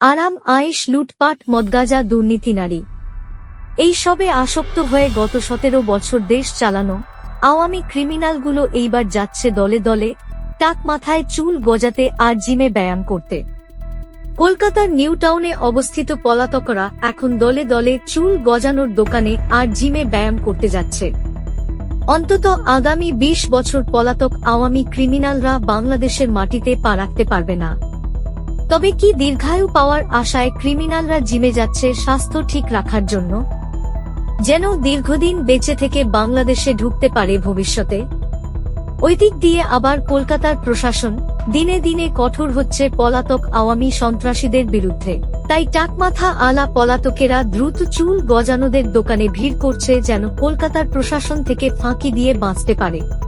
আরাম, আয়েশ, লুটপাট, মদগাজা, দুর্নীতি, নারী। এই সবে আসক্ত হয়ে গত সতেরো বছর দেশ চালানো আওয়ামী ক্রিমিনালগুলো এইবার যাচ্ছে দলে দলে, টাক মাথায় চুল গজাতে আর জিমে ব্যায়াম করতে। কলকাতার নিউ টাউনে অবস্থিত পলাতকরা এখন দলে দলে চুল গজানোর দোকানে আর জিমে ব্যায়াম করতে যাচ্ছে। অন্তত আগামী ২০ বছর পলাতক আওয়ামী ক্রিমিনালরা বাংলাদেশের মাটিতে পা রাখতে পারবে না। তবে কি দীর্ঘায়ু পাওয়ার আশায় ক্রিমিনালরা জিমে যাচ্ছে স্বাস্থ্য ঠিক রাখার জন্য? যেন দীর্ঘদিন বেঁচে থেকে বাংলাদেশে ঢুকতে পারে ভবিষ্যতে? ওই দিয়ে আবার কলকাতার প্রশাসন, দিনে দিনে কঠোর হচ্ছে পলাতক আওয়ামী সন্ত্রাসীদের বিরুদ্ধে। তাই টাকমাথা আলা পলাতকেরা দ্রুত চুল গজানোদের দোকানে ভিড় করছে যেন কলকাতার প্রশাসন থেকে ফাঁকি দিয়ে বাঁচতে পারে।